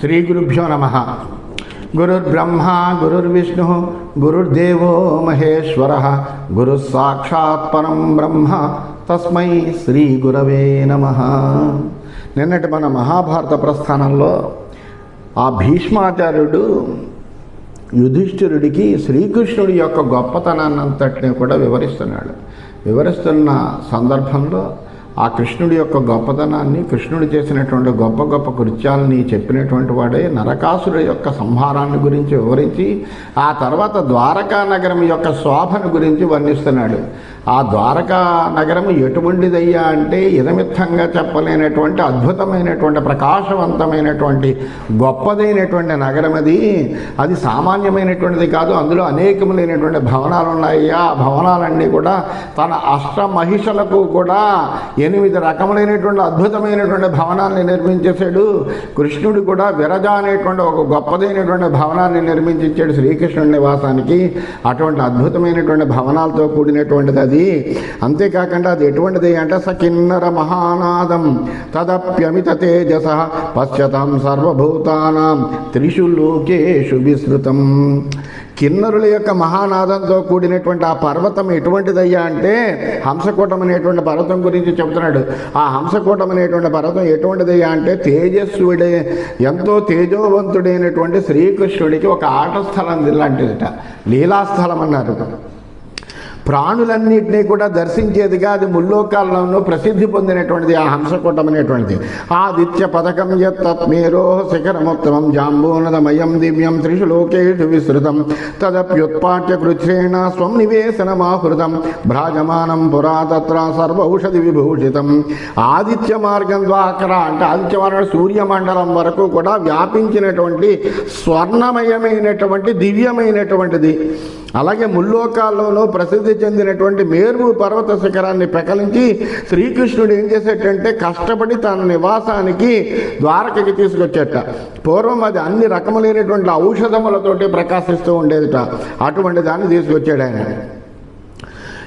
శ్రీ గురుభ్యో నమ. గురుర్బ్రహ్మ గురుర్విష్ణు గురుర్దేవో మహేశ్వర. గురు సాక్షాత్ పరం బ్రహ్మ తస్మై శ్రీ గురవే నమ. నిన్నటి మన మహాభారత ప్రస్థానంలో ఆ భీష్మాచార్యుడు యుధిష్ఠిరుడికి శ్రీకృష్ణుడి యొక్క గొప్పతనాన్ని అంతటిని కూడా వివరిస్తున్నాడు. వివరిస్తున్న సందర్భంలో ఆ కృష్ణుడి యొక్క గొప్పతనాన్ని కృష్ణుడు చేసినటువంటి గొప్ప గొప్ప కృత్యాలని చెప్పినటువంటి వాడే నరకాసురుడి యొక్క సంహారాన్ని గురించి వివరించి ఆ తర్వాత ద్వారకా నగరం యొక్క శోభను గురించి వర్ణిస్తున్నాడు. ఆ ద్వారకా నగరం ఎటువంటిదయ్యా అంటే ఇదమిత్తంగా చెప్పలేనటువంటి అద్భుతమైనటువంటి ప్రకాశవంతమైనటువంటి గొప్పదైనటువంటి నగరం అది. అది సామాన్యమైనటువంటిది కాదు అందులో అనేకములైనటువంటి భవనాలు ఉన్నాయి ఆ భవనాలన్నీ కూడా తన అష్ట మహిషలకు కూడా ఎనిమిది రకములైనటువంటి అద్భుతమైనటువంటి భవనాన్ని నిర్మించేశాడు. కృష్ణుడు కూడా విరజ అనేటువంటి ఒక గొప్పదైనటువంటి భవనాన్ని నిర్మించాడు శ్రీకృష్ణుడి నివాసానికి. అటువంటి అద్భుతమైనటువంటి భవనాలతో కూడినటువంటిది అది అంతేకాకుండా అది ఎటువంటిది అంటే స కిన్నర మహానాదం. తదప్యమిత తేజస పశ్యతాం సర్వభూతానాం త్రిషు లోకేషు విస్తృతం కిన్నరుల యొక్క మహానాదంతో కూడినటువంటి ఆ పర్వతం ఎటువంటిదయ్యా అంటే హంసకూటం అనేటువంటి పర్వతం గురించి చెబుతున్నాడు. ఆ హంసకూటం అనేటువంటి పర్వతం ఎటువంటిదయ్యా అంటే తేజస్సుడే ఎంతో తేజోవంతుడైనటువంటి శ్రీకృష్ణుడికి ఒక ఆట స్థలం లాంటిదిట. లీలాస్థలం అన్నారు. ప్రాణులన్నింటినీ కూడా దర్శించేదిగా అది ముల్లోకాల్లోనూ ప్రసిద్ధి పొందినటువంటిది ఆ హంసకూటం అనేటువంటిది. ఆదిత్య పథకం యత్మేరో శిఖరముత్తమం జాంబూనదమయం దివ్యం త్రిషు లోకేషు విస్తృతం తదప్యుత్పాట్య కృచ్ఛ్రేణ స్వం నివేశనమాహృతం. భ్రాజమానం పురా తత్ర సర్వౌషధి విభూషితం. ఆదిత్య మార్గం ద్వారా అంటే ఆదిత్య మార్గం సూర్యమండలం వరకు కూడా వ్యాపించినటువంటి స్వర్ణమయమైనటువంటి దివ్యమైనటువంటిది. అలాగే ముల్లోకాల్లోనూ ప్రసిద్ధి చెందినటువంటి మేరు పర్వత శిఖరాన్ని పెకలించి శ్రీకృష్ణుడు ఏం చేసేటంటే కష్టపడి తన నివాసానికి ద్వారకకి తీసుకొచ్చేట. పూర్వం అది అన్ని రకములైనటువంటి ఔషధములతోటి ప్రకాశిస్తూ ఉండేదిట. అటువంటి దాన్ని తీసుకొచ్చాడు ఆయన.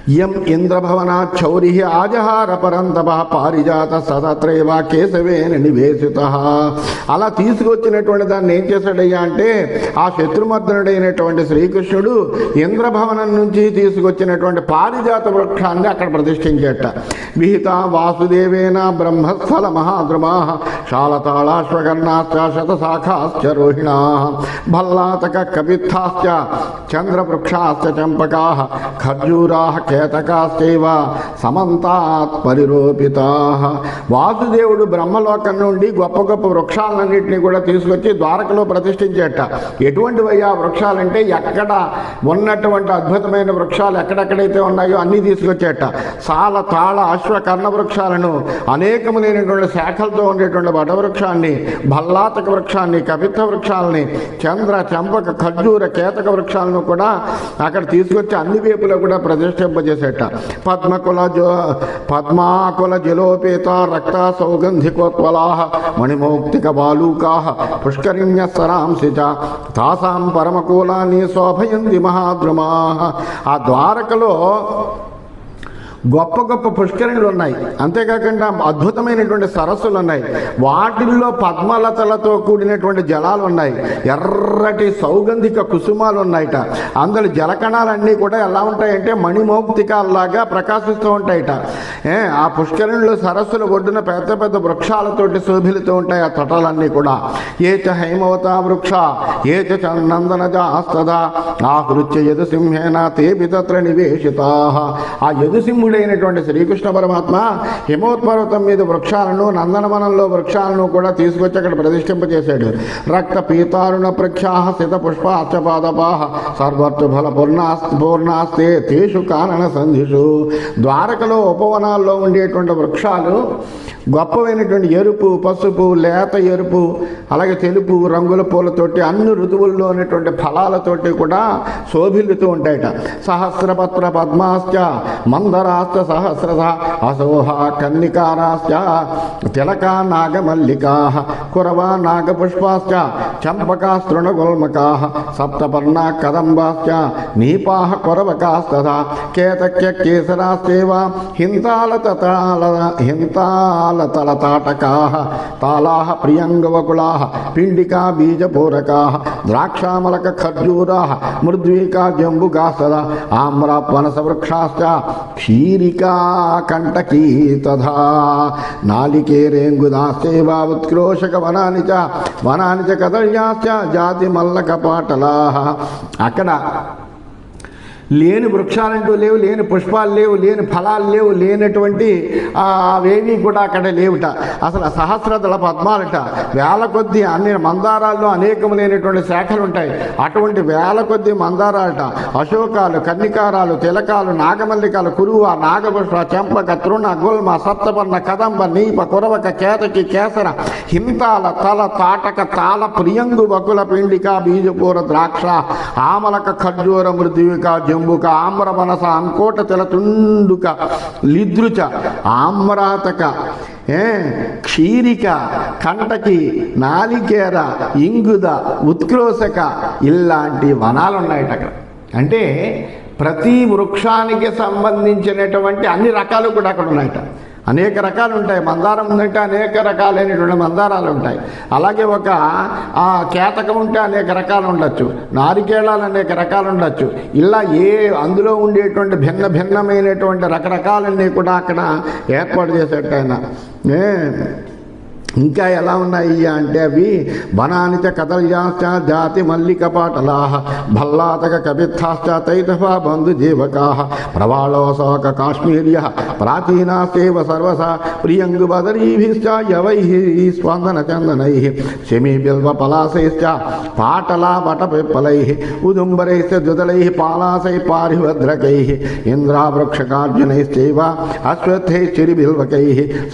యం ఇంద్రభవనా చౌరి ఆజహార పరంతప పారిజాత సదత్రైవ కేశవేన నివేశిత. అలా తీసుకొచ్చినటువంటి దాన్ని ఏం చేశాడయ్యా అంటే ఆ శత్రుమర్దనుడైనటువంటి శ్రీకృష్ణుడు ఇంద్రభవనం నుంచి తీసుకొచ్చినటువంటి పారిజాత వృక్షాన్ని అక్కడ ప్రతిష్ఠించేట. విహిత వాసుదేవేన బ్రహ్మస్థల మహాద్రుమా శాలతాళాశ్వకర్ణాశ్చ శతశాఖాశ్చ రోహిణా భల్లాతక కపిత్థాశ్చ చంద్రవృక్షాశ్చ చంపకా ఖర్జూరా కేతకాశ్చైవ సమంతాత్ పరిరోపితా. వాసుదేవుడు బ్రహ్మలోకం నుండి గొప్ప గొప్ప వృక్షాలన్నింటినీ కూడా తీసుకొచ్చి ద్వారకలో ప్రతిష్ఠించేట. ఎటువంటివయ్యా వృక్షాలంటే ఎక్కడ ఉన్నటువంటి అద్భుతమైన వృక్షాలు ఎక్కడెక్కడైతే ఉన్నాయో అన్నీ తీసుకొచ్చేట. సాల తాళ అశ్వ కర్ణ వృక్షాలను అనేకములైనటువంటి శాఖలతో ఉండేటువంటి వటవృక్షాన్ని భల్లాతక వృక్షాన్ని కవిత్వ వృక్షాలని చంద్ర చంపక ఖర్జూర కేతక వృక్షాలను కూడా అక్కడ తీసుకొచ్చి అన్ని వైపులో కూడా వర్తింపజేసేట పద్మకుల జో పద్మాకుల జలోపేత రక్త సౌగంధికోత్వలా మణిమౌక్తిక బాలూకా పుష్కరిణ్య సరాంసి తాసాం పరమకూలాన్ని శోభయంతి మహాద్రుమా ఆ ద్వారకలో గొప్ప గొప్ప పుష్కరిణులు ఉన్నాయి అంతేకాకుండా అద్భుతమైనటువంటి సరస్సులు ఉన్నాయి వాటిల్లో పద్మలతలతో కూడినటువంటి జలాలు ఉన్నాయి ఎర్రటి సౌగంధిక కుసుమాలు ఉన్నాయట అందులో జలకణాలన్నీ కూడా ఎలా ఉంటాయంటే మణిమౌక్తికాల్లాగా ప్రకాశిస్తూ ఉంటాయట. ఏ ఆ పుష్కరిణులు సరస్సుల ఒడ్డున పెద్ద పెద్ద వృక్షాలతోటి శోభిలుతూ ఉంటాయి ఆ తటాలన్నీ కూడా. ఏ చ హైమవత వృక్ష ఏ చ నందనజ ఆస్తదా ఆహృత్య యదుసింహేన తే తత్ర నివేశితా. ఆ యదుసింహుడైనటువంటి శ్రీకృష్ణ పరమాత్మ హిమోత్పర్వతం మీద వృక్షాలను నందనవనంలో వృక్షాలను కూడా తీసుకొచ్చి అక్కడ ప్రతిష్ఠింపజేశాడు రక్త పీతారుణ ప్రఖ్యాహ సిత పుష్ప అచ్చపాదపాహ సర్వత్వ ఫల పూర్ణాస్తే తేషు కానన సంధిషు. ద్వారకలో ఉపవనాల్లో ఉండేటువంటి వృక్షాలు గొప్పవైనటువంటి ఎరుపు పసుపు లేత ఎరుపు అలాగే తెలుపు రంగుల పూలతోటి అన్ని ఋతువుల్లో ఉన్నటువంటి ఫలాలతోటి కూడా శోభిల్లుతూ ఉంటాయట. సహస్రపత్ర పద్మాశ్చ మందరా కురవకాస్త సహస్రశ అసోహ కన్నికారాశ్చ తిలకా నాగమల్లికా కురవా నాగపుష్పాశ్చ చంపకా తృణగుల్మకా సప్తపర్ణా కదంబాశ్చ నీపా కురవకాస్తథా కేతక్య కేసరాశ్చేవ హింతాలతతాల హింతాలతలతాటకాः తాళా ప్రియంగవకులాः పిండికా బీజపూరకా ద్రాక్షామలక ఖర్జూరా మృద్వీకా జంబుకాస్తదా ఆమ్రా క్షీ క్షీరికా కంటకీ తథా. నాలికేరేంగుదాశ్చైవ ఉత్క్రోషక వనాని చ వనాని చ కదళ్యాశ్చ జాతి మల్లక పాటలా అక్కడ లేని వృక్షాలంటూ లేవు లేని పుష్పాలు లేవు లేని ఫలాలు లేవు లేనటువంటి ఆ, అవేమీ కూడా అక్కడ లేవుట. అసలు సహస్రదళ పద్మాలట. వేల కొద్ది అన్ని మందారాల్లో అనేకములైనటువంటి శాఖలు ఉంటాయి. అటువంటి వేల కొద్ది మందారాలట. అశోకాలు కన్నికారాలు తిలకాలు నాగమల్లికాలు కురువ నాగపుష్ప చెంపక తృణ గుల్మ సప్తపర్ణ కదంబ నీప కురవక కేతకి కేసర హింతాల తల తాటక తాళ ప్రియంగు బకుల పిండిక బీజపూర ద్రాక్ష ఆమలక ఖర్జూర మృదువిక జంబుక ఆమ్రమనస అంకోట తెల తుండుక లిద్రుచ ఆమ్రాతక ఏ క్షీరిక కంటకి నాలికేర ఇంగుద ఉత్క్రోశక ఇలాంటి వనాలు ఉన్నాయట అక్కడ. అంటే ప్రతి వృక్షానికి సంబంధించినటువంటి అన్ని రకాలు కూడా అక్కడ ఉన్నాయట. అనేక రకాలు ఉంటాయి. మందారం ఉందంటే అనేక రకాలైనటువంటి మందారాలు ఉంటాయి. అలాగే ఒక ఆ కేతకం ఉంటే అనేక రకాలు ఉండొచ్చు. నారికేళాలు అనేక రకాలు ఉండొచ్చు. ఇలా ఏ అందులో ఉండేటువంటి భిన్న భిన్నమైనటువంటి రకరకాలన్నీ కూడా అక్కడ ఏర్పాటు చేసేట ఆయన. ఇంకా ఎలా ఉన్నాయి అంటే అవి వనానిచ కదల్యాశ్చ జాతి మల్లిక పాటలా భల్లాతక కవిత్థాశ్చ తైతఫ బంధు జీవకా ప్రవాళోశోక కాశ్మీర్య ప్రాచీనాస్తేవ సర్వస ప్రియంగు బదరీభిశ్చ యవై స్పందన చందనై శమీ బిల్వ పలాశైశ్చ పాటలా వట పిప్పలై ఉదుంబరైశ్చ దుదలై పాలాసై పారిభద్రకై ఇంద్రావృక్షకార్జునైశ్చైవ అశ్వత్థై చిరిబిల్వకై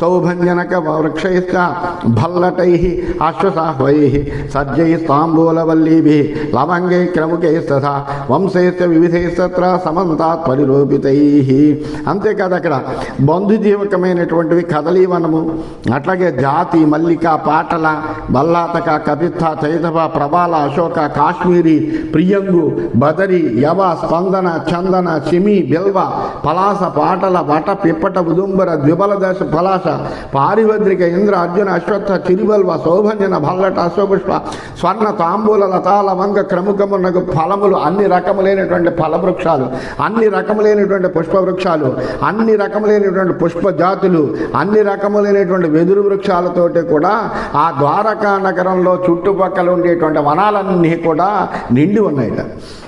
సౌభంజనక వృక్షైశ్చ భల్లటై అశ్వసాహ్వై సజ్జై తాంబూలవల్లీభి లవంగై క్రముకైస్తథా వంశైస్త వివిధైస్తత్ర సమంతాత్ పరిరూపితై అంతేకాదు అక్కడ బంధుజీవకమైనటువంటివి కదలీవనము. అట్లాగే జాతి మల్లిక పాటల బల్లాతక కపిత్త చైతవ ప్రభాల అశోక కాశ్మీరి ప్రియంగు బదరి యవ స్పందన చందన చిమి బిల్వ పలాస పాటల వట పిప్పట ఉదుంబర ద్విబల దశ పలాస పారివద్రిక ఇంద్ర అర్జున అశ్వత్థ చిరిబల్వ శోభంజన భల్లట అశ్వపుష్ప స్వర్ణ తాంబూల లతాల వంగ క్రముకమునకు ఫలములు అన్ని రకములైనటువంటి ఫల వృక్షాలు అన్ని రకములైనటువంటి పుష్ప వృక్షాలు అన్ని రకములైనటువంటి పుష్ప జాతులు అన్ని రకములైనటువంటి వెదురు వృక్షాలతోటి కూడా ఆ ద్వారకా నగరంలో చుట్టుపక్కల ఉండేటువంటి వనాలన్నీ కూడా నిండి ఉన్నాయట.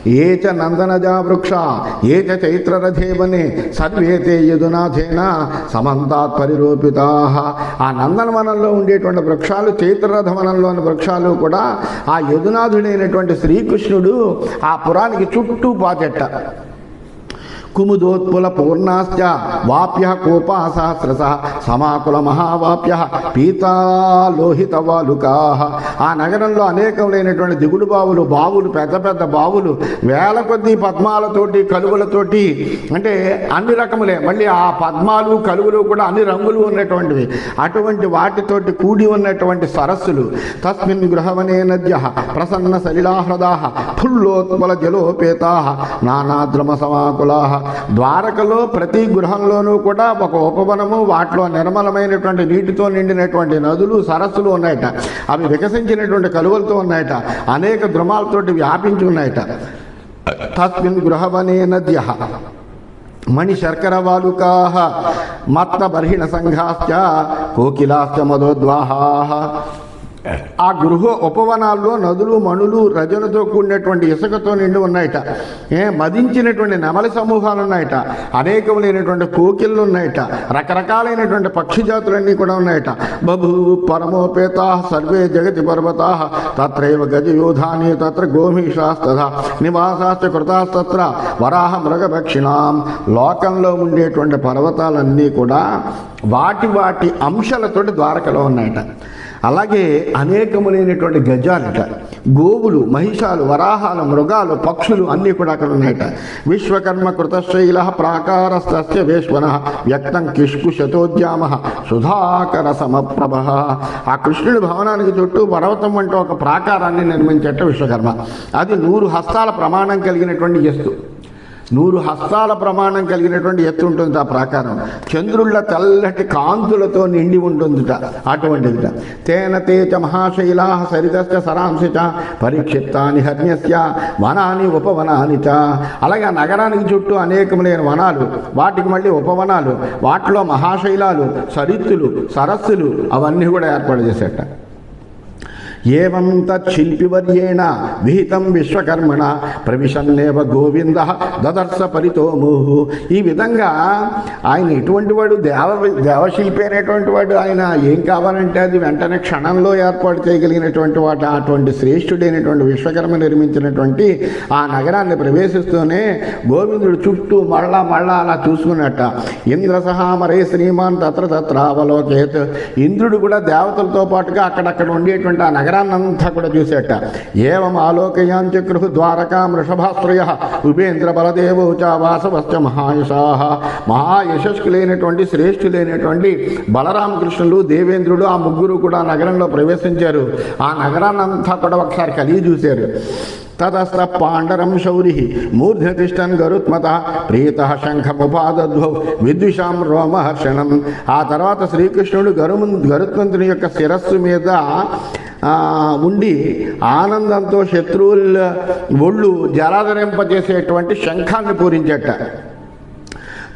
ఏచ నందనజా వృక్ష ఏచ చైత్రరథేమని సర్వేతే యదునాథేన సమంతాత్ పరిరూపితా. ఆ నందనవనంలో ఉండేటువంటి వృక్షాలు చైత్రరథ వృక్షాలు కూడా ఆ యదునాథుడైనటువంటి శ్రీకృష్ణుడు ఆ పురానికి చుట్టూ పాచెట్ట కుముదోత్పుల పూర్ణాశ్చ వాప్య కోపా సహస్రశ సమాకుల మహావాప్య పీతాలోహిత వాలుకా ఆ నగరంలో అనేకములైనటువంటి దిగుడు బావులు బావులు పెద్ద పెద్ద బావులు వేల కొద్ది పద్మాలతోటి కలువులతోటి అంటే అన్ని రకములే. మళ్ళీ ఆ పద్మాలు కలుగులు కూడా అన్ని రంగులు ఉన్నటువంటివి. అటువంటి వాటితోటి కూడి ఉన్నటువంటి సరస్సులు. తస్మిన్ గృహవనే నద్య ప్రసన్న సలిలాహ్రదా ఫుల్లోత్పల జలోపేతా నానాద్రమ సమాకులా. ద్వారకలో ప్రతి గృహంలోనూ కూడా ఒక ఉపవనము వాటిలో నిర్మలమైనటువంటి నీటితో నిండినటువంటి నదులు సరస్సులు ఉన్నాయట. అవి వికసించినటువంటి కలువలతో ఉన్నాయట. అనేక ద్రుమాలతోటి వ్యాపించి ఉన్నాయట. తస్మిన్ గృహవనే నద్య. మణి శర్కర వాలుకా. మత్త బర్హిణ సంఘాశ్చ కోకిలాశ్చ మధోద్వాహా ఆ గృహ ఉపవనాల్లో నదులు మణులు రజనతో కూడినటువంటి ఇసుకతో నిండి ఉన్నాయట. ఏ మదించినటువంటి నెమలి సమూహాలు ఉన్నాయట. అనేకములైనటువంటి కోకిళ్ళు ఉన్నాయట. రకరకాలైనటువంటి పక్షి జాతులన్నీ కూడా ఉన్నాయట. బభూ పరమోపేతా సర్వే జగతి పర్వతా తత్రైవ గజయోధాని తత్ర గోమీషాస్తథ నివాసాస్త కృతాస్తత్ర వరాహ మృగభక్షిణాం లోకంలో ఉండేటువంటి పర్వతాలన్నీ కూడా వాటి వాటి అంశాలతోటి ద్వారకలో ఉన్నాయట. అలాగే అనేకములైనటువంటి గజాలట. గోవులు మహిషాలు వరాహాలు మృగాలు పక్షులు అన్నీ కూడా అక్కడ ఉన్నాయట. విశ్వకర్మ కృతశైల ప్రాకారస్తస్య వేశ్వన వ్యక్తం కిష్కుశతోద్యామ సుధాకర సమప్రభ. ఆ కృష్ణుడి భవనానికి చుట్టూ పర్వతం వంటి ఒక ప్రాకారాన్ని నిర్మించట విశ్వకర్మ. అది నూరు హస్తాల ప్రమాణం కలిగినటువంటి ఎస్తు నూరు హస్తాల ప్రమాణం కలిగినటువంటి ఎత్తు ఉంటుంది ఆ ప్రాకారం. చంద్రుళ్ళ తెల్లటి కాంతులతో నిండి ఉంటుందిట అటువంటిదిట. తేన తేచ మహాశైలా సరితస్య సరాంశ పరిక్షిప్తాని హర్మ్యస్య వనాని ఉపవనాని చ అలాగే ఆ నగరానికి చుట్టూ అనేకములైన వనాలు వాటికి మళ్ళీ ఉపవనాలు వాటిలో మహాశైలాలు సరిత్తులు సరస్సులు అవన్నీ కూడా ఏర్పాటు చేసేట ఏవం తచ్చిల్పివర్యేణ విహితం విశ్వకర్మణ ప్రవిశన్నేవ గోవింద దదర్శ పరితోముహు ఈ విధంగా ఆయన ఎటువంటి వాడు దేవ దేవశిల్పి అనేటువంటి వాడు ఆయన ఏం కావాలంటే అది వెంటనే క్షణంలో ఏర్పాటు చేయగలిగినటువంటి వాడు అటువంటి శ్రేష్ఠుడైనటువంటి విశ్వకర్మ నిర్మించినటువంటి ఆ నగరాన్ని ప్రవేశిస్తూనే గోవిందుడు చుట్టూ మళ్ళా మళ్ళా అలా చూసుకున్నట్ట. ఇంద్ర సహామరే శ్రీమాన్ తత్ర తత్ర అవలోకేత్. ఇంద్రుడు కూడా దేవతలతో పాటుగా అక్కడక్కడ ఉండేటువంటి ఆ నగరాన్నంతా కూడా చూసేట. ఏవం ఆలోకయాంచక్రు ద్వారకా వృషభాశ్రయ ఉపేంద్ర బలదేవో చ వాసవశ్చ మహాయశా. మహాయశస్కులైనటువంటి శ్రేష్ఠులైనటువంటి బలరామకృష్ణులు దేవేంద్రుడు ఆ ముగ్గురు కూడా నగరంలో ప్రవేశించారు. ఆ నగరాన్నంతా కూడా ఒకసారి కలిగి చూశారు. తదస్త పాండరం శౌరి మూర్ధతిష్టన్ గరుత్మత ప్రీత శంఖముపాదద్భౌ విద్విషాం రోమహర్షణం ఆ తర్వాత శ్రీకృష్ణుడు గరుము గరుత్మంతుని యొక్క శిరస్సు మీద ఉండి ఆనందంతో శత్రువుల ఒళ్ళు జలాధరింపజేసేటువంటి శంఖాన్ని పూరించట.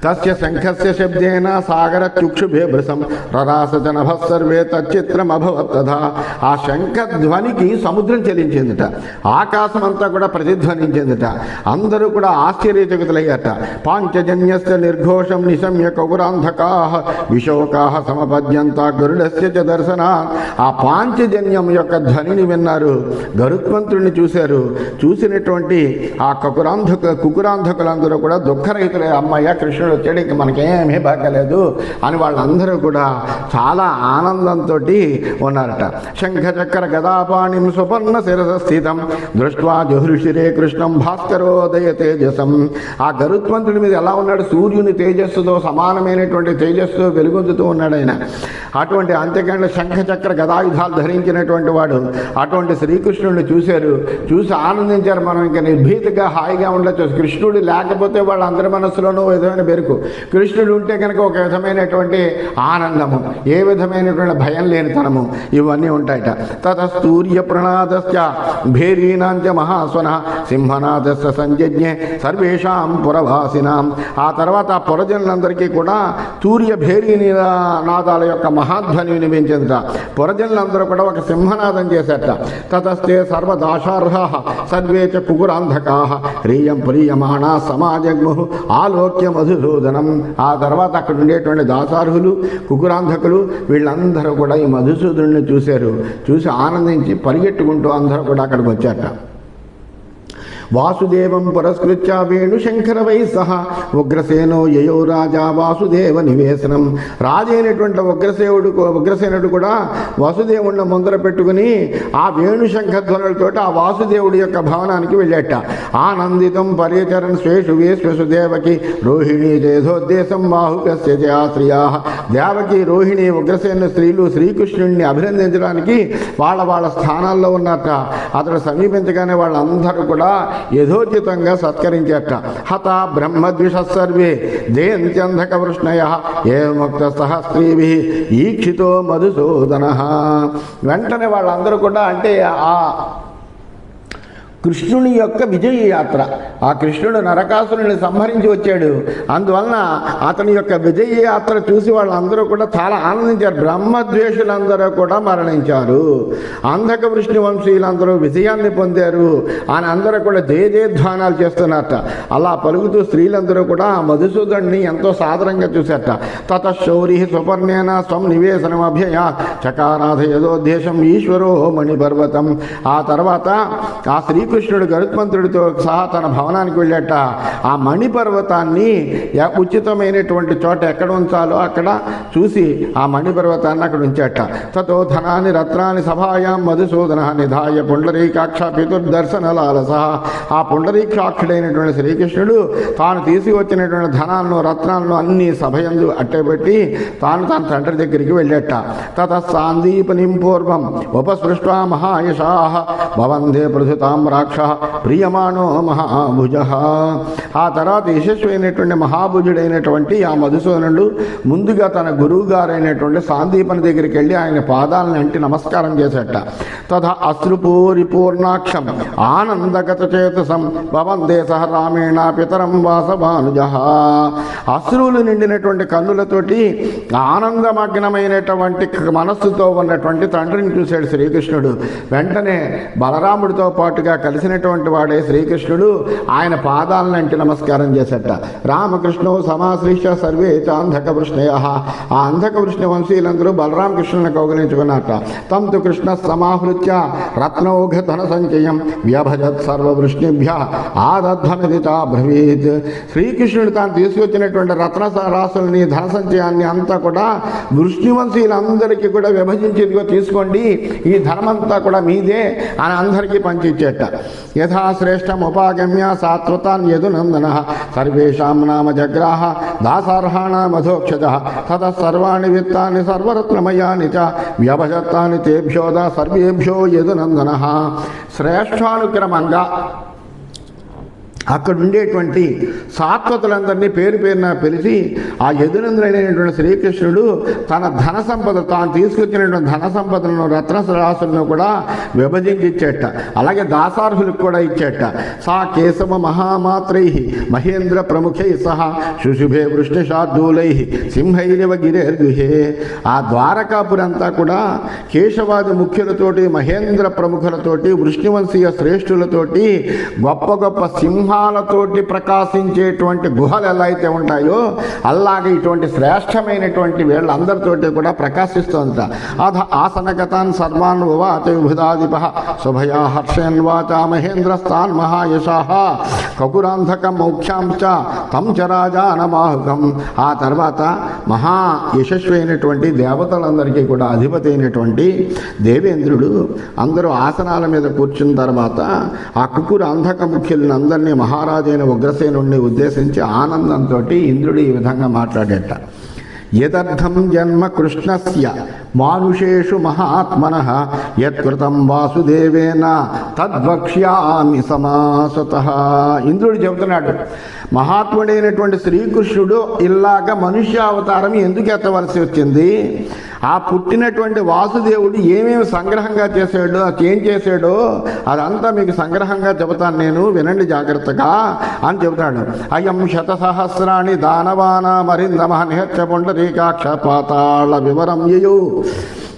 తస్య శంఖస్య శబ్దేన సాగర చుక్షుభే భృసం రరాస జనభ సర్వే తచ్చిత్రం అభవత్ తథా ఆ శంఖ ధ్వనికి సముద్రం చెలించిందిట ఆకాశం అంతా కూడా ప్రతిధ్వనించిందిట అందరూ కూడా ఆశ్చర్యచకితులయ్యట పాంచజన్యస్య నిర్ఘోషం నిశమ్య కౌరాంధకా విశోకా సమపద్యంత గరుడస్య చ దర్శనా ఆ పాంచజన్యం యొక్క ధ్వనిని విన్నారు గరుత్మంతుడిని చూశారు। చూసినటువంటి ఆ కకురాంధక కుకురాంధకులందరూ కూడా దుఃఖరహితులే అమ్మయ్య కృష్ణుడు వచ్చాడు ఇంక మనకేమీ బాగలేదు అని వాళ్ళందరూ కూడా చాలా ఆనందంతో ఉన్నారట. శంఖ చక్ర గదాపాణిం సుపర్ణ శిరస స్థితం. దృష్ట్వా జహృషిరే కృష్ణం భాస్కరోదయ తేజసం. ఆ గరుత్మంతుడి మీద ఎలా ఉన్నాడు? సూర్యుని తేజస్సుతో సమానమైనటువంటి తేజస్సు వెలుగొందుతూ ఉన్నాడు ఆయన. అటువంటి అంతేకాండ శంఖ చక్ర గదాయుధాలు ధరించినటువంటి వాడు అటువంటి శ్రీకృష్ణుడిని చూశారు. చూసి ఆనందించారు మనం. ఇంకా నిర్భీతిగా హాయిగా ఉండొచ్చు. కృష్ణుడు లేకపోతే వాళ్ళందరి మనసులోనూ ఏదైనా విధమైన ఎందుకు? కృష్ణుడు ఉంటే కనుక ఒక విధమైనటువంటి ఆనందము ఏ విధమైనటువంటి భయం లేనితనము ఇవన్నీ ఉంటాయట. తత సూర్య ప్రణాదస్య భేరీనాంచ మహాస్వన సింహనాథస్య సంజజ్ఞే సర్వేషాం పురవాసినాం ఆ తర్వాత ఆ పురజనులందరికీ కూడా సూర్య భేరీ నాదాల యొక్క మహాధ్వని వినిపించిందట. పురజనులందరూ కూడా ఒక సింహనాదం చేశారట. తతస్తే సర్వదాశార్హ సర్వే చ కుకురాంధకా రీయం ప్రియమాణ సమాజగ్ము ఆలోక్య మధుసూదనం ఆ తర్వాత అక్కడ ఉండేటువంటి దాసార్హులు కుకురాంధకులు వీళ్ళందరూ కూడా ఈ మధుసూదనుడిని చూశారు. చూసి ఆనందించి పరిగెట్టుకుంటూ అందరూ కూడా అక్కడికి వచ్చారట. వాసుదేవం పురస్కృత్య వేణుశంకర వై సహా. ఉగ్రసేనో యయో రాజా వాసుదేవ నివేశనం. రాజైనటువంటి ఉగ్రసేవుడు ఉగ్రసేనుడు కూడా వసుదేవుడిని ముందర పెట్టుకుని ఆ వేణుశంఖ ధ్వనులతో ఆ వాసుదేవుడి యొక్క భవనానికి వెళ్ళేట. ఆనందితం పర్యచరణ స్వేషు వేశ్వసు దేవకి రోహిణి జయధోద్దేశం బాహుకస్య జయాశ్రియా దేవకి రోహిణి ఉగ్రసేన స్త్రీలు శ్రీకృష్ణుడిని అభినందించడానికి వాళ్ళ వాళ్ళ స్థానాల్లో ఉన్నట్ట అతడు సమీపించగానే వాళ్ళందరూ కూడా యథోచితంగా సత్కరించట. హత బ్రహ్మద్విష సర్వే దేంత్యంధక వృష్ణయ ఏ ముక్త సహ ఈక్షితో మధుసూదన. వెంటనే వాళ్ళందరూ కూడా అంటే ఆ కృష్ణుని యొక్క విజయ యాత్ర. ఆ కృష్ణుడు నరకాసురుని సంహరించి వచ్చాడు. అందువలన అతని యొక్క విజయ యాత్ర చూసి వాళ్ళందరూ కూడా చాలా ఆనందించారు. బ్రహ్మద్వేషులందరూ కూడా మరణించారు. అంధక వృష్ణి వంశీయులందరూ విజయాన్ని పొందారు ఆయన అందరూ కూడా జయజయధ్వానాలు చేస్తున్నారట. అలా పలుకుతూ స్త్రీలందరూ కూడా ఆ మధుసూదన్ని ఎంతో సాదరంగా చూశారట. తత శౌరి సుపర్ణేన స్వం నివేశనం అభ్యయ చకారాధ యదోద్దేశం ఈశ్వరో మణిపర్వతం. ఆ తర్వాత ఆ స్త్రీ శ్రీకృష్ణుడు గరుత్మంతుడితో సహా తన భవనానికి వెళ్ళాట ఆ మణిపర్వతాన్ని ఉచితమైనటువంటి చోట ఎక్కడ ఉంచాలో అక్కడ చూసి ఆ మణిపర్వతాన్ని అక్కడ ఉంచాట. తతో ధనాన్ని రత్నాన్ని సభాయాం మధుసూదన నిధాయ పుండరీకాక్ష పితుర్దర్శన లాలస. ఆ పుండరీకాక్షుడైనటువంటి శ్రీకృష్ణుడు తాను తీసుకువచ్చినటువంటి ధనాలను రత్నాలను అన్ని సభయందు అట్టబెట్టి తాను తన తండ్రి దగ్గరికి వెళ్ళాట. తత సాందీపనిం పూర్వం ఉపసృష్ట్వా మహాయశా. భవందే పృథుతాం రాక్ష ప్రియమాణో మహాభుజ. ఆ తర్వాత యశస్వైనటువంటి మహాభుజుడైనటువంటి ఆ మధుసూదనుడు ముందుగా తన గురువు గారైనటువంటి సాందీపని దగ్గరికి వెళ్ళి ఆయన పాదాలను అంటి నమస్కారం చేసేట. తథ అశ్రుపూరి పూర్ణాక్షం ఆనందగత చేతసం భవందే సహ రామేణ పితరం వాసభానుజ. అశ్రువులు నిండినటువంటి కన్నులతోటి ఆనందమగ్నమైనటువంటి మనస్సుతో ఉన్నటువంటి తండ్రిని చూశాడు శ్రీకృష్ణుడు. వెంటనే బలరాముడితో పాటుగా కలిసినటువంటి వాడే శ్రీకృష్ణుడు. ఆయన పాదాలను అంటి నమస్కారం చేశాట రామకృష్ణు సమాశ్రీష సర్వే చ అంధక వృష్ణయ. ఆ అంధక కృష్ణ వంశీయులందరూ బలరామకృష్ణుని కౌగలించుకున్నట తంతు కృష్ణ సమాహృత్య రత్నౌఘ ధన సంచయం వ్యభజత్ సర్వవృష్ణిభ్య ఆదధ్వమిది బ్రవీత్. శ్రీకృష్ణుడు తాను తీసుకొచ్చినటువంటి రత్న రాసులని ధన సంచయాన్ని అంతా కూడా వృష్ణివంశీయులందరికీ కూడా విభజించి ఇదిగో తీసుకోండి. ఈ ధనమంతా కూడా మీదే అని అందరికీ పంచిచ్చేట. యథాశ్రేష్టం ఉపాగమ్య సాత్వతాన్ యదునందన. సర్వేషాం నామ జగ్రాహ దాసార్హాణమధోక్షజ తత సర్వాణి విత్తాన్ని సర్వరత్నమయాని చ. వ్యభజత్తాని తేభ్యోద సర్వేభ్యో యదునందన. శ్రేష్టానుక్రమంగా అక్కడ ఉండేటువంటి సాత్వతులందరినీ పేరు పేరున పిలిచి ఆ యదునందుడైనటువంటి శ్రీకృష్ణుడు తన ధన సంపద తాను తీసుకొచ్చినటువంటి ధన సంపదలను రత్న రాసులను కూడా విభజించి ఇచ్చేట అలాగే దాసార్హులకు కూడా ఇచ్చేట. సా కేశవ మహామాత్రై మహేంద్ర ప్రముఖై సహా శుశుభే వృష్ణశార్దూలై సింహైరవ గిరేర్గుహే. ఆ ద్వారకాపురంతా కూడా కేశవాది ముఖ్యులతోటి మహేంద్ర ప్రముఖులతోటి వృష్ణివంశీయ శ్రేష్ఠులతోటి గొప్ప గొప్ప సింహాలతోటి ప్రకాశించేటువంటి గుహలు ఎలా అయితే ఉంటాయో అలాగే ఇటువంటి శ్రేష్టమైనటువంటి వీళ్ళందరితోటి కూడా ప్రకాశిస్తోంట అధ ఆసనగతాన్ సర్వాన్ ఉవాచ శుభయా హర్షయన్ వాచ మహేంద్రస్థాన్ మహాయశా. కకురాంధక మౌఖ్యాంశ తం చ రాజానమాహుకం ఆ తర్వాత మహా యశస్వి అయినటువంటి దేవతలందరికీ కూడా అధిపతి అయినటువంటి దేవేంద్రుడు అందరూ ఆసనాల మీద కూర్చున్న తర్వాత ఆ కుకురాంధక అంధక ముఖ్యులను అందరినీ మహారాజైన ఉగ్రసేనుణ్ణి ఉద్దేశించి ఆనందంతో ఇంద్రుడు ఈ విధంగా మాట్లాడేట. యదర్థం జన్మ కృష్ణస్య మానుషేషు మహాత్మన యత్కృతం వాసుదేవేన తద్వక్ష్యామి సమాసత. ఇంద్రుడు చెబుతున్నాడు మహాత్ముడైనటువంటి శ్రీకృష్ణుడు ఇలాగ మనుష్యావతారం ఎందుకు ఎత్తవలసి వచ్చింది? ఆ పుట్టినటువంటి వాసుదేవుడు ఏమేమి సంగ్రహంగా చేశాడో ఏం చేశాడో అదంతా మీకు సంగ్రహంగా చెబుతాను నేను. వినండి జాగ్రత్తగా అని చెబుతాడు. అయం శత సహస్రాణి దానవానామరిందమ నిహత్య పుండరీకాక్ష పాతాళ వివరం యయు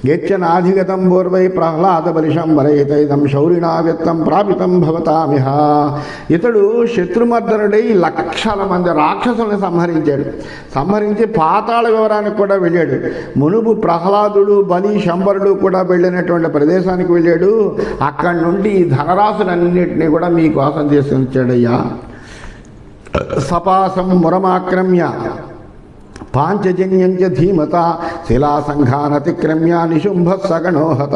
యచ్చనాధిగతం పూర్వై ప్రహ్లాద బలిషం వరయితైదం శౌరిణా వ్యక్తం ప్రాపితం భవతామిహ ఇతడు శత్రుమర్దనుడై లక్షల మంది రాక్షసులను సంహరించాడు. సంహరించి పాతాళ వివరానికి కూడా వెళ్ళాడు. మునుపు ప్రహ్లాదుడు బలి శంబరుడు కూడా వెళ్ళినటువంటి ప్రదేశానికి వెళ్ళాడు. అక్కడి నుండి ఈ ధనరాశులన్నింటినీ కూడా మీకోసం తీసుకొచ్చాడయ్యా. సపాసం మురమాక్రమ్య. పాంచజన్యం ధీమత శిలాసంఘానతిక్రమ్య నిశుంభ సగణోహత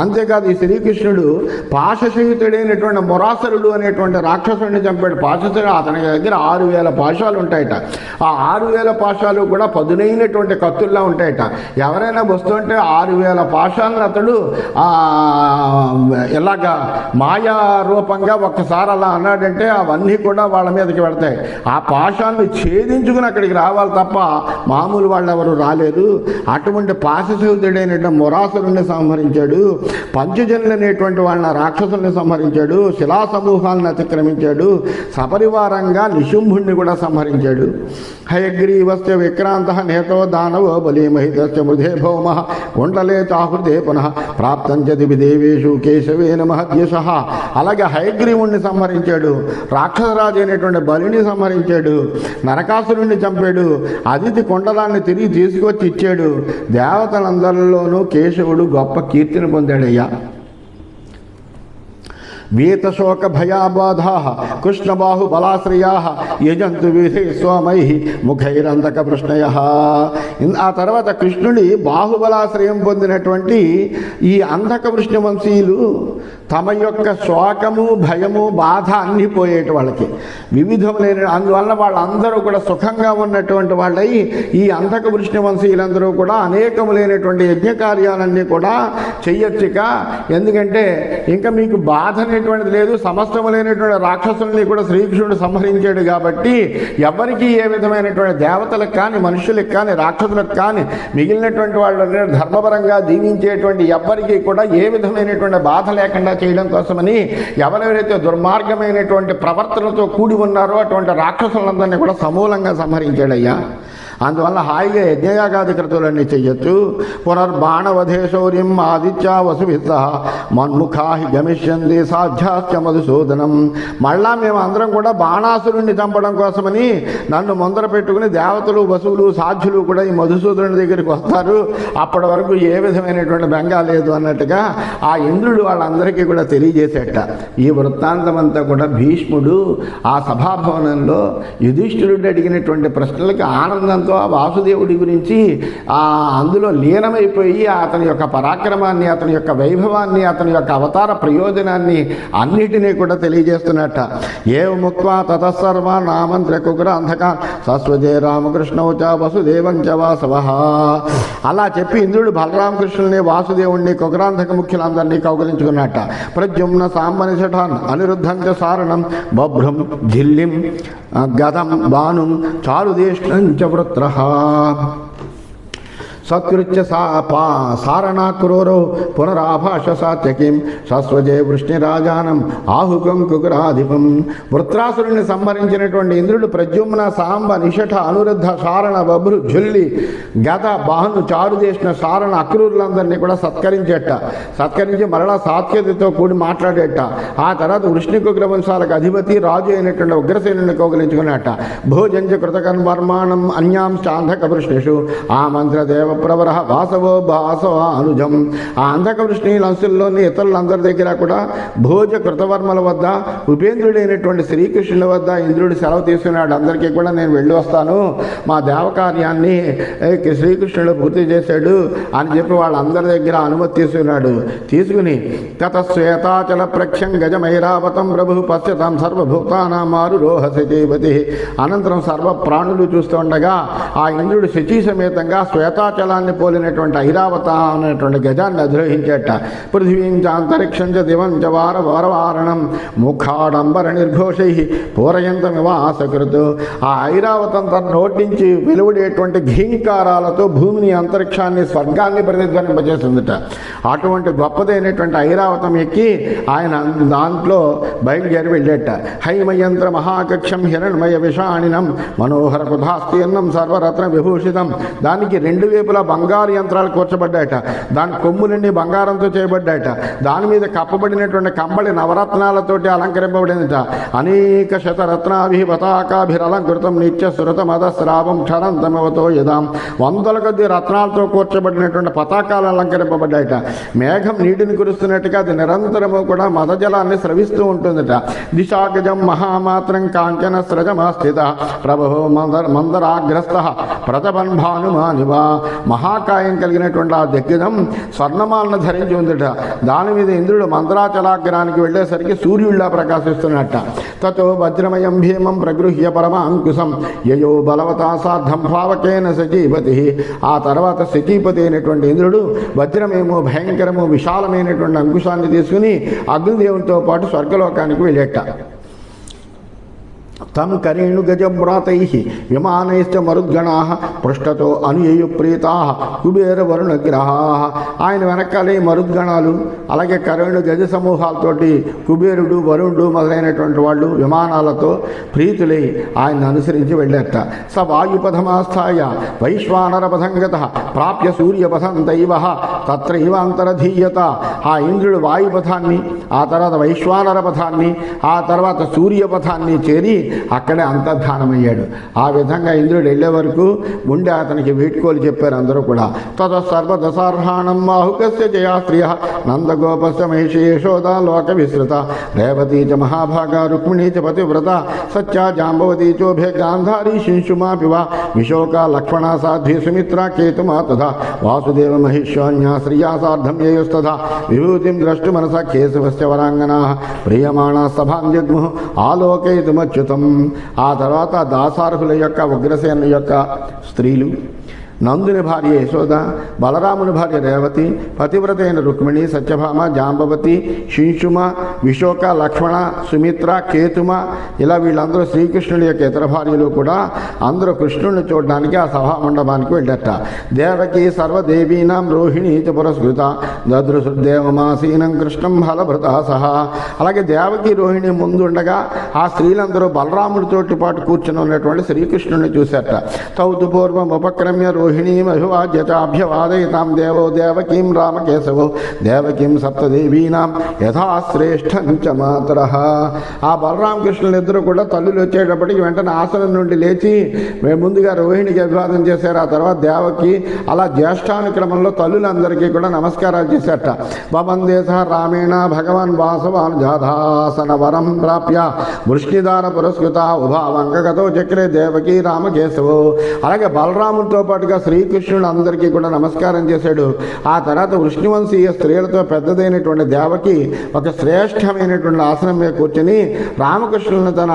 అంతేకాదు ఈ శ్రీకృష్ణుడు పాశశయుతుడైనటువంటి మొరాసరుడు అనేటువంటి రాక్షసుడిని చంపాడు. పాశసుడు అతని దగ్గర ఆరు వేల పాశాలు ఉంటాయట. ఆ ఆరు వేల పాశాలు కూడా పదునైనటువంటి కత్తుల్లా ఉంటాయట. ఎవరైనా వస్తుంటే ఆరు వేల పాశాలను అతడు ఎలాగా మాయా రూపంగా ఒక్కసారి అలా అన్నాడంటే అవన్నీ కూడా వాళ్ళ మీదకి పెడతాయి. ఆ పాశాలను ఛేదించుకుని అక్కడికి రావాలి తప్ప మామూలు వాళ్ళు ఎవరు రాలేదు. అటువంటి పాశసూతుడైన మొరాసురుణ్ణి సంహరించాడు. పంచజనులు అనేటువంటి వాళ్ళని రాక్షసుల్ని సంహరించాడు. శిలా సమూహాలను అతిక్రమించాడు. సపరివారంగా నిశుంభుణ్ణి కూడా సంహరించాడు. హయగ్రీవస్య విక్రాంత నేతో దానవో బలీమహితస్య మృధే భౌమ కుండలే చాహృదే పునః ప్రాప్తం దేవేషు కేశవేన మహద్యశ అలాగే హయగ్రీవుణ్ణి సంహరించాడు. రాక్షసరాజు అయినటువంటి బలిని సంహరించాడు. నరకాసురుణ్ణి చంపాడు. అతిథి కుండలాన్ని తిరిగి తీసుకొచ్చి ఇచ్చాడు. దేవతలందరిలోనూ కేశవుడు గొప్ప కీర్తిని పొందాడయ్యా. వీతశోక భయాబాధా కృష్ణబాహుబలాశ్రయా యజంతు విధి సోమై ముఖైరంధక పృష్ణయ ఆ తర్వాత కృష్ణుడి బాహుబలాశ్రయం పొందినటువంటి ఈ అంధక వృష్ణవంశీయులు తమ యొక్క శోకము భయము బాధ అన్నీ పోయేటి వాళ్ళకి. వివిధములైన అందువల్ల వాళ్ళందరూ కూడా సుఖంగా ఉన్నటువంటి వాళ్ళై ఈ అంధక వృష్ణవంశీయులందరూ కూడా అనేకములైనటువంటి యజ్ఞ కార్యాలన్నీ కూడా చెయ్యొచ్చుక ఎందుకంటే ఇంకా మీకు బాధ అనేటువంటిది లేదు. సమస్తములైనటువంటి రాక్షసుల్ని కూడా శ్రీకృష్ణుడు సంహరించాడు కాబట్టి ఎవరికి ఏ విధమైనటువంటి దేవతలకు కానీ మనుషులకు కానీ రాక్షసులకు కానీ మిగిలినటువంటి వాళ్ళు ధర్మపరంగా జీవించేటువంటి ఎవ్వరికీ కూడా ఏ విధమైనటువంటి బాధ లేకుండా చేయడం కోసమని ఎవరెవరైతే దుర్మార్గమైనటువంటి ప్రవర్తనతో కూడి ఉన్నారో అటువంటి రాక్షసులందరినీ కూడా సమూలంగా సంహరించాడయ్యా. అందువల్ల హాయిగా యజ్ఞయాగాది క్రతులన్నీ చెయ్యొచ్చు. పునర్బాణవధేశౌర్యం ఆదిత్య వసుభిత మన్ముఖా గమిష్యంది సాధ్యాస్య మధుసూదనం. మళ్ళా మేము అందరం కూడా బాణాసురుణ్ణి చంపడం కోసమని నన్ను ముందర పెట్టుకుని దేవతలు వసువులు సాధ్యులు కూడా ఈ మధుసూదనుడి దగ్గరికి వస్తారు. అప్పటి వరకు ఏ విధమైనటువంటి బెంగా లేదు అన్నట్టుగా ఆ ఇంద్రుడు వాళ్ళందరికీ కూడా తెలియజేసేట. ఈ వృత్తాంతం అంతా కూడా భీష్ముడు ఆ సభాభవనంలో యుధిష్ఠిరుడు అడిగినటువంటి ప్రశ్నలకు ఆనందంతో ఆ వాసుదేవుడి గురించి ఆ అందులో లీనమైపోయి అతని యొక్క పరాక్రమాన్ని అతని యొక్క వైభవాన్ని అతని యొక్క అవతార ప్రయోజనాన్ని అన్నిటినీ కూడా తెలియజేస్తున్నట్ట. ఏ ముక్వా తతసర్వ నామంత్ర కుగ్ర అంధక సస్వజే రామకృష్ణౌచ వసుదేవం చ వాసవ. అలా చెప్పి ఇంద్రుడు బలరామకృష్ణుల్ని వాసుదేవుణ్ణి కుగ్రాంధక ముఖ్యులందరినీ కౌగలించుకున్నట్ట. ప్రద్యుమ్న సాంబనిషఠాన్ అనిరుద్ధం చ సారణం బభ్రం జిల్లిం గతం భానుం చారుదేష్టం చ వృత్ర. సత్కృత్య సా పా సారణాక్రూరో పునరాభాష సాత్యకిం సస్వజే వృష్ణిరాజానం ఆహుకం కుకురాధిపం. వృత్రాసురుణ్ణి సంహరించినటువంటి ఇంద్రుడు ప్రద్యుమ్న సాంబ నిషఠ అనురుద్ధ సారణ బభ్రు ఝుల్లి గత బాహను చారు చేసిన సారణ అక్రూరులందరినీ కూడా సత్కరించేట. సత్కరించి మరలా సాత్యతతో కూడి మాట్లాడేట. ఆ తర్వాత వృష్ణికుగ్ర వంశాలకు అధిపతి రాజు అయినటువంటి ఉగ్రసేనుని కౌగలించుకున్నట్ట భోజంచ కృతకన్వర్మాణం అన్యాంశాంధక వృష్ణిషు ఆ మంత్రదేవ ప్రవర వాసవో భాసవ అనుజం. ఆ అంధక వృష్ణి ఇతరులందరి దగ్గర కూడా భోజ కృతవర్మల వద్ద ఉపేంద్రుడైనటువంటి శ్రీకృష్ణుల వద్ద ఇంద్రుడు సెలవు తీసుకున్నాడు. అందరికీ కూడా నేను వెళ్ళి వస్తాను. మా దేవకార్యాన్ని శ్రీకృష్ణుడు పూర్తి చేశాడు అని చెప్పి వాళ్ళందరి దగ్గర అనుమతి తీసుకున్నాడు. తీసుకుని తత శ్వేతాచల ప్రఖ్యం గజమైరావతం ప్రభు పశ్యతాం సర్వభూతానామారు రోహ సచీపతి అనంతరం సర్వ ప్రాణులు చూస్తుండగా ఆ ఇంద్రుడు శచీ సమేతంగా శ్వేతాచల శ్వేతాచలాన్ని పోలినటువంటి ఐరావత అనేటువంటి గజాన్ని అధిరోహించేట. పృథివీం చ అంతరిక్షం చ దివం చ వార వారవారణం ముఖాడంబర నిర్ఘోషై పూరయంతమివ ఆసకృతు ఆ ఐరావతం తన నోటి నుంచి వెలువడేటువంటి ఘీంకారాలతో భూమిని అంతరిక్షాన్ని స్వర్గాన్ని ప్రతిధ్వనింపజేస్తుందిట అటువంటి గొప్పదైనటువంటి ఐరావతం ఎక్కి ఆయన దాంట్లో బయలుదేరి వెళ్ళేట. హైమయంత్ర మహాకక్షం హిరణ్మయ విషాణినం మనోహర కుధాస్తీర్ణం సర్వరత్న విభూషితం. దానికి రెండు వైపులా బంగారు యంత్రాలు కూర్చబడ్డాయట. దాని కొమ్ములన్నీ బంగారంతో చేయబడ్డాయట. దాని మీద కప్పబడినటువంటి కంబళి నవరత్నాలతోటి అలంకరింపబడిందట. అనేక శతరత్నాభి పతాకాభిరలంకృతం నిత్య సురత మద శ్రావం క్షరంతమవతో యదాం. వందల కొద్ది రత్నాలతో కూర్చబడినటువంటి పతాకాలు అలంకరింపబడ్డాయట. మేఘం నీటిని కురుస్తున్నట్టుగా అది నిరంతరము కూడా మదజలాన్ని స్రవిస్తూ ఉంటుందట. దిశాగజం మహామాత్రం కాంచన స్రజమాస్థిత ప్రభో మందర మందరాగ్రస్త ప్రతపన్ భానుమానివా మహాకాయం కలిగినటువంటి ఆ దిగ్గజం స్వర్ణమాలను ధరించి ఉందట. దాని మీద ఇంద్రుడు మంత్రాచలాగ్రానికి వెళ్ళేసరికి సూర్యుడిలా ప్రకాశిస్తున్నట్ట. తతో వజ్రమయం భీమం ప్రగృహ్య పరమ అంకుశం యయో బలవతా సార్థం భావకేన ఆ తర్వాత సచీపతి అయినటువంటి ఇంద్రుడు వజ్రమేమో భయంకరము విశాలమైనటువంటి అంకుశాన్ని తీసుకుని అగ్నిదేవునితో పాటు స్వర్గలోకానికి వెళ్ళేట. తం కరేణు గజభ్రాతై విమానైశ్చ మరుద్గణా పృష్ఠతో అనుయు ప్రీతా కుబేర వరుణగ్రహా. ఆయన వెనకాలే మరుద్గణాలు అలాగే కరేణు గజ సమూహాలతోటి కుబేరుడు వరుణుడు మొదలైనటువంటి వాళ్ళు విమానాలతో ప్రీతులై ఆయన అనుసరించి వెళ్ళారట స వాయుపథమాస్థాయ వైశ్వానరపథంగత ప్రాప్య సూర్యపథం దైవ తత్రైవ అంతరధీయత ఆ ఇంద్రుడు వాయుపథాన్ని ఆ తర్వాత వైశ్వానర పథాన్ని ఆ తర్వాత సూర్యపథాన్ని చేరి అక్కడే అంతర్ధానమయ్యాడు. ఆ విధంగా ఇంద్రుడు వెళ్ళే వరకు ఉండి అతనికి వీడ్కోలు చెప్పారు అందరూ కూడా. తత సర్వదశార్హాణం బాహుకస్య జయా స్త్రియ నందగోపస్య మహిషి యశోద లోక విస్తృత రేవతీ చ మహాభాగా రుక్మిణీ చ పతివ్రత. సత్యా జాంబవతీ చోభే గాంధారీ శింశుమా పివ విశోక లక్ష్మణ సాధ్వి సుమిత్రా కేతుమా తథా. వాసుదేవ మహిష్యాన్యా శ్రియా సార్ధం ఏయుస్తథా విభూతిం ద్రష్టుమనస కేశవస్య వరాంగనా. ప్రియమాణ సభాం జగ్ము. ఆలోకయితుమచ్యుతం. ఆ తర్వాత దాసార్హుల యొక్క ఉగ్రసేన యొక్క స్త్రీలు. నందుని భార్య యశోద బలరాముని భార్య రేవతి పతివ్రత అయిన రుక్మిణి సత్యభామ జాంబవతి శింశుమ విశోక లక్ష్మణ సుమిత్ర కేతుమ ఇలా వీళ్ళందరూ శ్రీకృష్ణుడి యొక్క ఇతర భార్యలు కూడా అందరూ కృష్ణుడిని చూడడానికి ఆ సభా మండపానికి వెళ్ళట. దేవకి సర్వదేవీనాం రోహిణి చ పురస్కృత దదృశుదేవమాసీనం కృష్ణం ఫలభృత సహా. అలాగే దేవకి రోహిణి ముందుండగా ఆ స్త్రీలందరూ బలరాముడితోటి పాటు కూర్చుని ఉన్నటువంటి శ్రీకృష్ణుడిని చూశారట తౌతు పూర్వం ఉపక్రమ్య రోహిణీం అభివాద్యతాభ్యవాదయతాం. దేవో దేవకీం రామకేశవో దేవకీం సప్తదేవీనాం యథాశ్రేష్టం చ మాతర. ఆ బలరామకృష్ణులు ఇద్దరు కూడా తల్లులు వచ్చేటప్పటికి వెంటనే ఆసనం నుండి లేచి మేము ముందుగా రోహిణికి అభివాదం చేశారు. ఆ తర్వాత దేవకి అలా జ్యేష్ఠానుక్రమంలో తల్లులందరికీ కూడా నమస్కారాలు చేశారట. భవందేశ రామేణ భగవాన్ వాసవాన్ జాధాసన వరం ప్రాప్య. వృష్ణిదాన పురస్కృత ఉభావంకగతో చక్రే దేవకి రామకేశవు. అలాగే బలరాముడితో పాటుగా శ్రీకృష్ణుడు అందరికీ కూడా నమస్కారం చేశాడు. ఆ తర్వాత వృష్ణివంశీయ స్త్రీలతో పెద్దదైనటువంటి దేవకి ఒక శ్రేష్టమైనటువంటి ఆసనం మీద కూర్చొని రామకృష్ణుని తన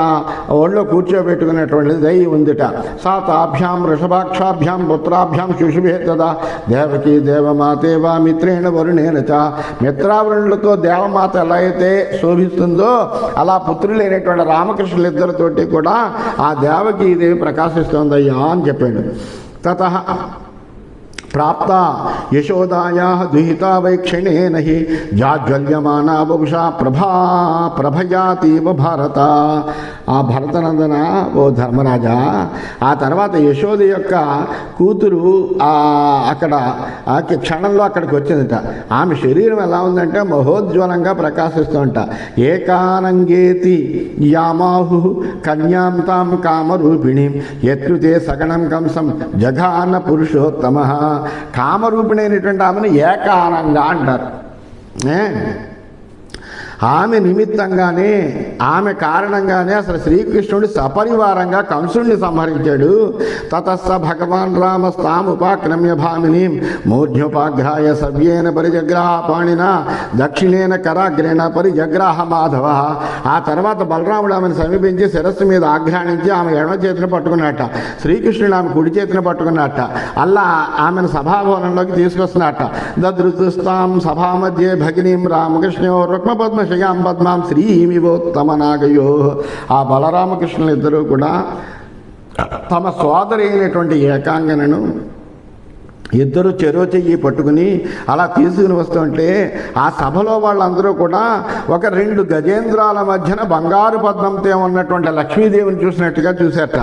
ఒళ్ళో కూర్చోబెట్టుకునేటువంటి దయ ఉందిట. సా తాభ్యాం వృషభాక్షాభ్యాం పుత్రాభ్యాం శిశుభే తదా దేవకి దేవమాతేవా మిత్రేణ వరుణేన చ. మిత్రావరుణులతో దేవమాత ఎలా అయితే శోభిస్తుందో అలా పుత్రులైనటువంటి రామకృష్ణులిద్దరితోటి కూడా ఆ దేవకి దేవి ప్రకాశిస్తోందయ్యా అని చెప్పాడు. తత ప్రాప్త యశోదాయా దుహితా వైక్షణేన హి జాజ్వల్యమానా బహుశా ప్రభా ప్రభయాతీవ భారత ఆ భరతనందన ఓ ధర్మరాజా ఆ తర్వాత యశోద యొక్క కూతురు అక్కడ ఆ క్షణంలో అక్కడికి వచ్చిందట. ఆమె శరీరం ఎలా ఉందంటే మహోజ్వలంగా ప్రకాశిస్తుంట ఏకానంగేతి యామాహు కన్యాం తాం కామరూపిణి ఎత్తుతే సగణం కంసం జఘాన పురుషోత్తమ. కామరూపిణైనటువంటి ఆమెను ఏకానంగా అంటారు. ఆమె నిమిత్తంగానే ఆమె కారణంగానే అసలు శ్రీకృష్ణుడు సపరివారంగా కంసుడిని సంహరించాడు. తతస్స భగవాన్ రామస్తాముపాక్రమ్య భామిని మూర్ధ్యోపాఘ్రాయ సవ్యేన పరిజగ్రాహ పాణిన దక్షిణేన కరాగ్రేణ పరిజగ్రాహ మాధవ. ఆ తర్వాత బలరాముడు ఆమెను సమీపించి శిరస్సు మీద ఆఘ్రాణించి ఆమె ఎడమ చేతిని పట్టుకున్నట్ట శ్రీకృష్ణుడు ఆమె కుడి చేతిని పట్టుకున్నట్ట అల్లా ఆమెను సభాభవనంలోకి తీసుకొస్తున్నట్ట దదృతుస్తాం సభా మధ్య రామకృష్ణ రామకృష్ణో రుక్మపద్మశయాం పద్మాం శ్రీమివోత్తమ నాగయో ఆ బలరామకృష్ణులు ఇద్దరూ కూడా తమ సోదరి అయినటువంటి ఏకాంగనను ఇద్దరు చెరో చెయ్యి పట్టుకుని అలా తీసుకుని వస్తుంటే ఆ సభలో వాళ్ళందరూ కూడా ఒక రెండు గజేంద్రాల మధ్యన బంగారు పద్మంతో ఉన్నటువంటి లక్ష్మీదేవిని చూసినట్టుగా చూశారట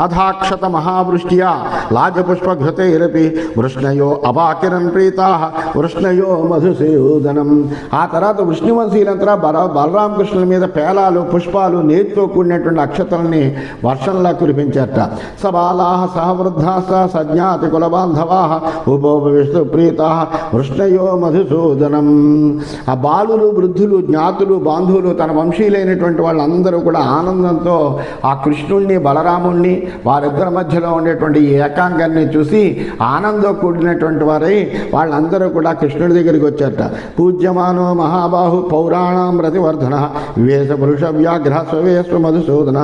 అథాక్షత మహావృష్ట్యా లాజపుష్పఘృతైరపి వృష్ణయో అబాకిరన్ ప్రీతా వృష్ణయో మధుసూదనం. ఆ తర్వాత వృష్ణివంశీలంతా బల బలరామకృష్ణుల మీద పేలాలు పుష్పాలు నేతితో కూడినటువంటి అక్షతల్ని వర్షంలా కురిపించారట సబాలా సహవృద్ధా సజ్ఞాతి కులబాంధవా ఉపోపవిష్ణు ప్రీత వృష్ణయో మధుసూదనం. ఆ బాలులు వృద్ధులు జ్ఞాతులు బాంధువులు తన వంశీయులైనటువంటి వాళ్ళందరూ కూడా ఆనందంతో ఆ కృష్ణుణ్ణి బలరాముణ్ణి వారిద్దరి మధ్యలో ఉండేటువంటి ఏకాంగాన్ని చూసి ఆనందం కూడినటువంటి వారై వాళ్ళందరూ కూడా కృష్ణుడి దగ్గరికి వచ్చారట. పూజ్యమానో మహాబాహు పౌరాణం రతివర్ధన వివేశ పురుష వ్యాఘ్ర స్వవేశ్వ మధుసూదన.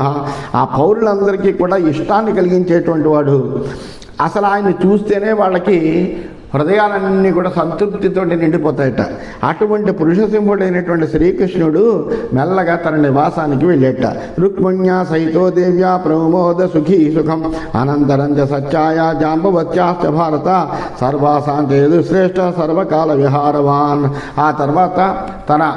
ఆ పౌరులందరికీ కూడా ఇష్టాన్ని కలిగించేటువంటి వాడు అసలు ఆయన చూస్తేనే వాళ్ళకి హృదయాలన్నీ కూడా సంతృప్తితో నిండిపోతాయట. అటువంటి పురుషసింహుడైనటువంటి శ్రీకృష్ణుడు మెల్లగా తన నివాసానికి వెళ్ళేట. రుక్మిణ్యా సహితో దేవ్యా ప్రమోద సుఖీ సుఖం. అనంతరం చ సత్యాయ జాంబవత్యాశ్చ భారత. సర్వాసాంతేదు శ్రేష్ఠ సర్వకాల విహారవాన్. ఆ తర్వాత తన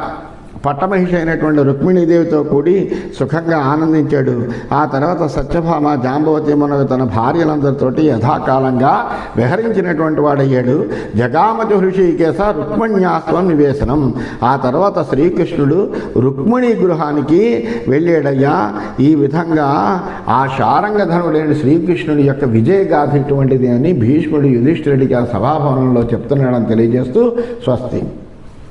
పట్టమహిషి అయినటువంటి రుక్మిణీదేవితో కూడి సుఖంగా ఆనందించాడు. ఆ తర్వాత సత్యభామ జాంబవతి మనకు తన భార్యలందరితోటి యథాకాలంగా విహరించినటువంటి వాడయ్యాడు. జగామతి హృషికేశ రుక్మిణ్యాస్వం నివేశనం. ఆ తర్వాత శ్రీకృష్ణుడు రుక్మిణి గృహానికి వెళ్ళాడయ్యా. ఈ విధంగా ఆ శారంగధనుడైన శ్రీకృష్ణుడి యొక్క విజయగాథ ఇటువంటిది అని భీష్ముడు యుధిష్ఠిరుడికి ఆ సభాభవనంలో చెప్తున్నాడని తెలియజేస్తూ స్వస్తి.